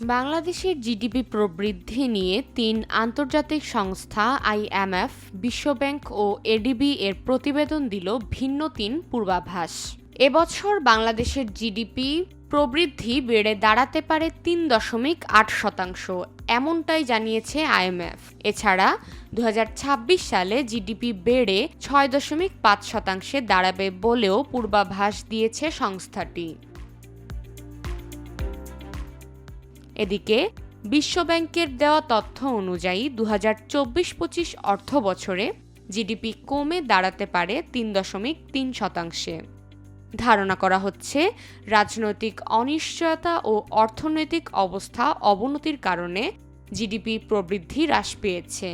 বাংলাদেশের জিডিপি প্রবৃদ্ধি নিয়ে তিন আন্তর্জাতিক সংস্থা আইএমএফ বিশ্বব্যাংক ও এডিবি এর প্রতিবেদন দিল ভিন্ন তিন পূর্বাভাস। এবছর বাংলাদেশের জিডিপি প্রবৃদ্ধি বেড়ে দাঁড়াতে পারে তিন দশমিক আট শতাংশ, এমনটাই জানিয়েছে আইএমএফ এছাড়া দু হাজার ছাব্বিশ সালে জিডিপি বেড়ে ছয় দশমিক পাঁচ শতাংশে দাঁড়াবে বলেও পূর্বাভাস দিয়েছে সংস্থাটি। এদিকে, বিশ্বব্যাংকের দেওয়া তথ্য অনুযায়ী দু হাজার চব্বিশ পঁচিশ অর্থ বছরে জিডিপি কমে দাঁড়াতে পারে তিন দশমিক তিন শতাংশে। ধারণা করা হচ্ছে, রাজনৈতিক অনিশ্চয়তা ও অর্থনৈতিক অবস্থা অবনতির কারণে জিডিপি প্রবৃদ্ধি হ্রাস পেয়েছে।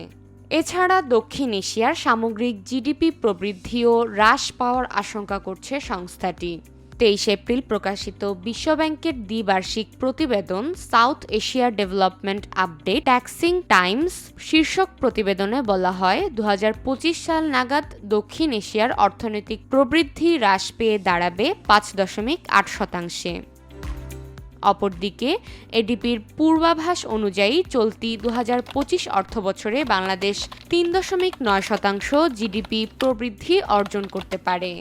এছাড়া দক্ষিণ এশিয়ার সামগ্রিক জিডিপি প্রবৃদ্ধিও হ্রাস পাওয়ার আশঙ্কা করছে সংস্থাটি। তেইশ এপ্রিল প্রকাশিত বিশ্বব্যাংকের দ্বিবার্ষিক প্রতিবেদন South Asia development update taxing times শীর্ষক প্রতিবেদনে বলা হয় দু হাজার পঁচিশ সাল নাগাদ দক্ষিণ এশিয়ার অর্থনৈতিক প্রবৃদ্ধি হ্রাস পেয়ে দাঁড়াবে পাঁচ দশমিক আট শতাংশে। অপরদিকে, এডিপির পূর্বাভাস অনুযায়ী চলতি দু হাজার পঁচিশ অর্থবছরে বাংলাদেশ তিন দশমিক নয় শতাংশ জিডিপি প্রবৃদ্ধি অর্জন করতে পারে।